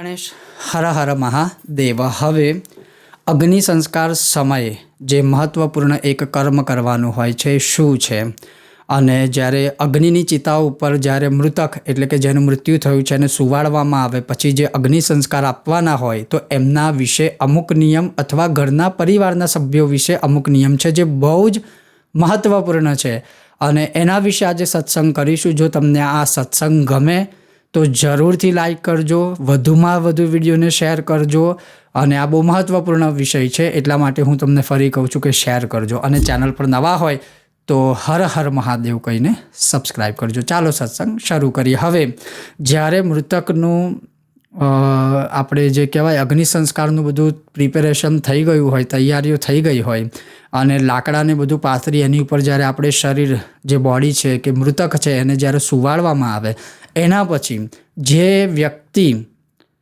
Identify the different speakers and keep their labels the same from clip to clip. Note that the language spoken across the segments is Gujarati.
Speaker 1: ગણેશ. હર હર મહાદેવ. હવે અગ્નિ સંસ્કાર સમયે જે મહત્ત્વપૂર્ણ એક કર્મ કરવાનું હોય છે, શું છે? અને જ્યારે અગ્નિની ચિતા ઉપર જ્યારે મૃતક એટલે કે જેનું મૃત્યુ થયું છે એને સુવાડવામાં આવે, પછી જે અગ્નિ સંસ્કાર આપવાના હોય, તો એમના વિશે અમુક નિયમ અથવા ઘરના પરિવારના સભ્યો વિશે અમુક નિયમ છે જે બહુ જ મહત્ત્વપૂર્ણ છે. અને એના વિશે આજે સત્સંગ કરીશું. જો તમને આ સત્સંગ ગમે તો જરૂરથી લાઈક કરજો, વધુમાં વધુ વિડીયોને શેર કરજો અને આ બહુ મહત્ત્વપૂર્ણ વિષય છે, એટલા માટે હું તમને ફરી કહું છું કે શેર કરજો. અને ચેનલ પર નવા હોય તો હર હર મહાદેવ કહીને સબસ્ક્રાઈબ કરજો. ચાલો સત્સંગ શરૂ કરીએ. હવે, જ્યારે મૃતકનું આપણે જે કહેવાય અગ્નિ સંસ્કારનું બધું પ્રિપેરેશન થઈ ગયું હોય, તૈયારીઓ થઈ ગઈ હોય અને લાકડાને બધું પાથરી, એની ઉપર જ્યારે આપણે શરીર જે બોડી છે કે મૃતક છે, એને જ્યારે સુવાડવામાં આવે એના પછી જે વ્યક્તિ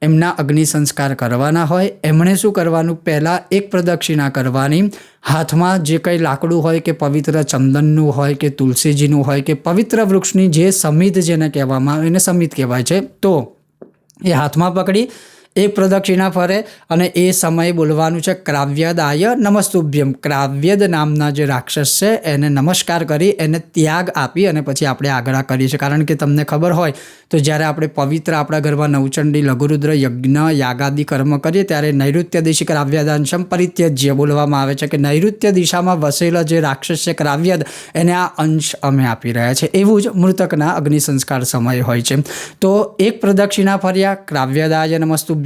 Speaker 1: એમના અગ્નિ સંસ્કાર કરવાના હોય, એમણે શું કરવાનું? પહેલાં એક પ્રદક્ષિણા કરવાની. હાથમાં જે કંઈ લાકડું હોય કે પવિત્ર ચંદનનું હોય કે તુલસીજીનું હોય કે પવિત્ર વૃક્ષની જે સમિત જેને કહેવામાં આવે, એને સમિત કહેવાય છે, તો એ હાથમાં પકડી એક પ્રદક્ષિણા ફરે અને એ સમયે બોલવાનું છે ક્રાવ્યદાય નમસ્તુભ્યમ. ક્રાવ્યદ નામના જે રાક્ષસ છે, એને નમસ્કાર કરી, એને ત્યાગ આપી અને પછી આપણે આગળ કરીએ છીએ. કારણ કે તમને ખબર હોય તો જ્યારે આપણે પવિત્ર આપણા ઘરમાં નવચંડી, લઘુરુદ્ર, યજ્ઞ, યાગાદિ કર્મ કરીએ ત્યારે નૈઋત્ય દિશી ક્રાવ્યદાંશમ પરિત્યજ્ય બોલવામાં આવે છે કે નૈઋત્ય દિશામાં વસેલા જે રાક્ષસ છે ક્રાવ્યદ, એને આ અંશ અમે આપી રહ્યા છે એવું જ મૃતકના અગ્નિ સંસ્કાર સમય હોય છે. તો એક પ્રદક્ષિણા ફર્યા, ક્રાવ્યદાય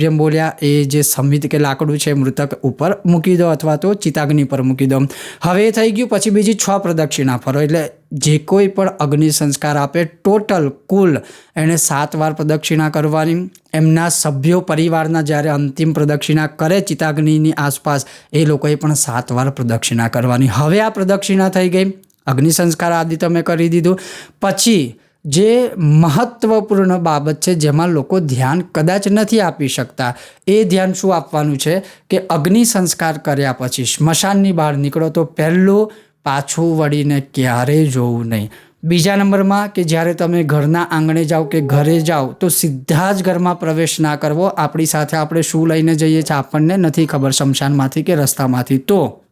Speaker 1: નમસ્તુભ્યમ બોલ્યા, એ જે સંમિત કે લાકડું છે મૃતક ઉપર મૂકી દો અથવા તો ચિતાગ્નિ પર મૂકી દો. હવે થઈ ગયું, પછી બીજી છ પ્રદક્ષિણા ફરો. એટલે જે કોઈ પણ અગ્નિ સંસ્કાર આપે, ટોટલ કુલ એણે સાત વાર પ્રદક્ષિણા કરવાની. એમના સભ્યો પરિવારના જ્યારે અંતિમ પ્રદક્ષિણા કરે ચિતાગ્નિની આસપાસ, એ લોકોએ પણ સાત વાર પ્રદક્ષિણા કરવાની. હવે આ પ્રદક્ષિણા થઈ ગઈ. અગ્નિ સંસ્કાર આદિ તમે કરી દીધું. પછી જે મહત્ત્વપૂર્ણ બાબત છે જેમાં લોકો ધ્યાન કદાચ નથી આપી શકતા, એ ધ્યાન શું આપવાનું છે? કે અગ્નિ સંસ્કાર કર્યા પછી સ્મશાનની બહાર નીકળો તો પહેલું પાછું વળીને ક્યારેય જોવું નહીં. બીજા નંબરમાં કે જ્યારે તમે ઘરના આંગણે જાઓ કે ઘરે જાઓ તો સીધા જ ઘરમાં પ્રવેશ ના કરવો. આપણી સાથે આપણે શું લઈને જઈએ છીએ આપણને નથી ખબર શમશાનમાંથી કે રસ્તામાંથી. તો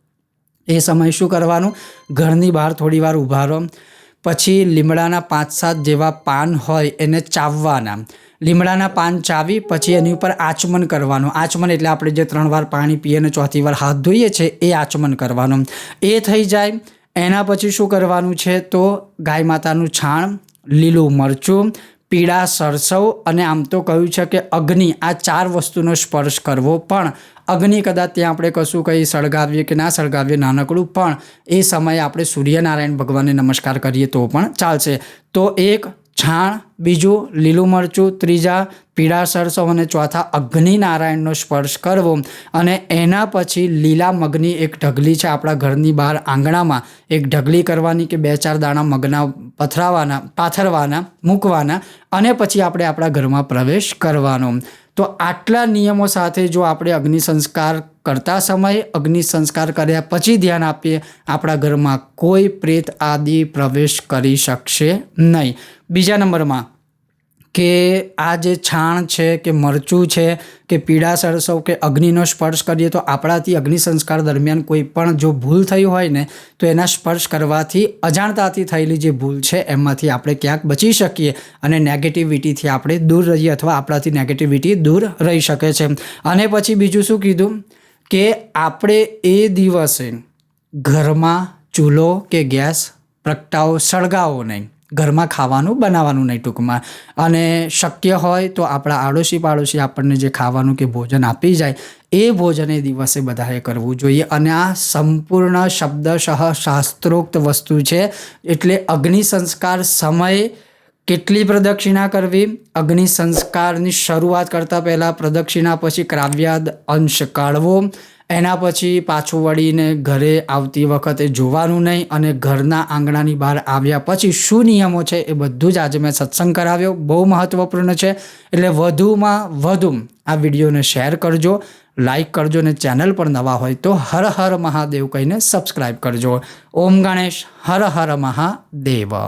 Speaker 1: એ સમય શું કરવાનું? ઘરની બહાર થોડી વાર ઊભા રહો. પછી લીમડાના પાંચ સાત જેવા પાન હોય એને ચાવવાના. લીમડાના પાન ચાવી, પછી એની ઉપર આચમન કરવાનું. આચમન એટલે આપણે જે ત્રણ વાર પાણી પીએ અને ચોથી વાર હાથ ધોઈએ છીએ એ આચમન કરવાનું. એ થઈ જાય. એના પછી શું કરવાનું છે? તો ગાય માતાનું છાણ, લીલું મરચું પીળા સરસવ અને આમ તો કહ્યું છે કે અગ્નિ, આ ચાર વસ્તુનો સ્પર્શ કરવો પણ. અગ્નિ કદાચ ત્યાં આપણે કશું કંઈ સળગાવીએ કે ના સળગાવીએ, નાનકડું પણ. એ સમયે આપણે સૂર્યનારાયણ ભગવાનને નમસ્કાર કરીએ તો પણ ચાલશે. તો એક છાણ, બીજું લીલું મરચું, ત્રીજા પીળા સરસવ અને ચોથા અગ્નિનારાયણનો સ્પર્શ કરવો. અને એના પછી લીલા મગની એક ઢગલી છે આપણા ઘરની બહાર આંગણામાં. એક ઢગલી કરવાની કે બે ચાર દાણા મગના પથરાવાના, પાથરવાના, મૂકવાના અને પછી આપણે આપણા ઘરમાં પ્રવેશ કરવાનો. તો આટલા નિયમો સાથે જો આપણે અગ્નિ સંસ્કાર કરતા સમયે અગ્નિ સંસ્કાર કર્યા પછી ધ્યાન આપીએ, આપણા ઘરમાં કોઈ પ્રેત આદિ પ્રવેશ કરી શકશે નહીં. બીજા નંબરમાં કે આ જે છાણ છે કે મરચું છે કે પીળા સરસવ કે અગ્નિનો સ્પર્શ કરીએ તો આપણાથી અગ્નિ સંસ્કાર દરમિયાન કોઈ પણ જો ભૂલ થઈ હોય ને, તો એના સ્પર્શ કરવાથી અજાણતાથી થયેલી જે ભૂલ છે એમાંથી આપણે ક્યાંક બચી શકીએ અને નેગેટિવિટીથી આપણે દૂર રહીએ અથવા આપણાથી નેગેટિવિટી દૂર રહી શકે છે. અને પછી બીજું શું કીધું? કે આપણે એ દિવસે ઘરમાં ચૂલો કે ગેસ, પ્રગટાવો, સળગાવો નહીં. ઘરમાં ખાવાનું બનાવવાનું નહીં ટૂંકમાં. અને શક્ય હોય તો આપણા આડોશી પાડોશી આપણને જે ખાવાનું કે ભોજન આપી જાય, એ ભોજન એ દિવસે બધાએ કરવું જોઈએ. અને આ સંપૂર્ણ શબ્દશઃ શાસ્ત્રોક્ત વસ્તુ છે. એટલે અગ્નિ સંસ્કાર સમયે કેટલી પ્રદક્ષિણા કરવી? અગ્નિ સંસ્કારની શરૂઆત કરતાં પહેલાં પ્રદક્ષિણા પછી ક્રાવ્યાદ અંશ કાઢવો. એના પછી પાછું વળીને ઘરે આવતી વખતે જોવાનું નહીં અને ઘરના આંગણાની બહાર આવ્યા પછી શું નિયમો છે એ બધું જ આજે મેં સત્સંગ કરાવ્યો. બહુ મહત્ત્વપૂર્ણ છે. એટલે વધુમાં વધુ આ વિડીયોને શેર કરજો, લાઈક કરજો અને ચેનલ પર નવા હોય તો હર હર મહાદેવ કહીને સબસ્ક્રાઈબ કરજો. ઓમ ગણેશ, હર હર મહાદેવ.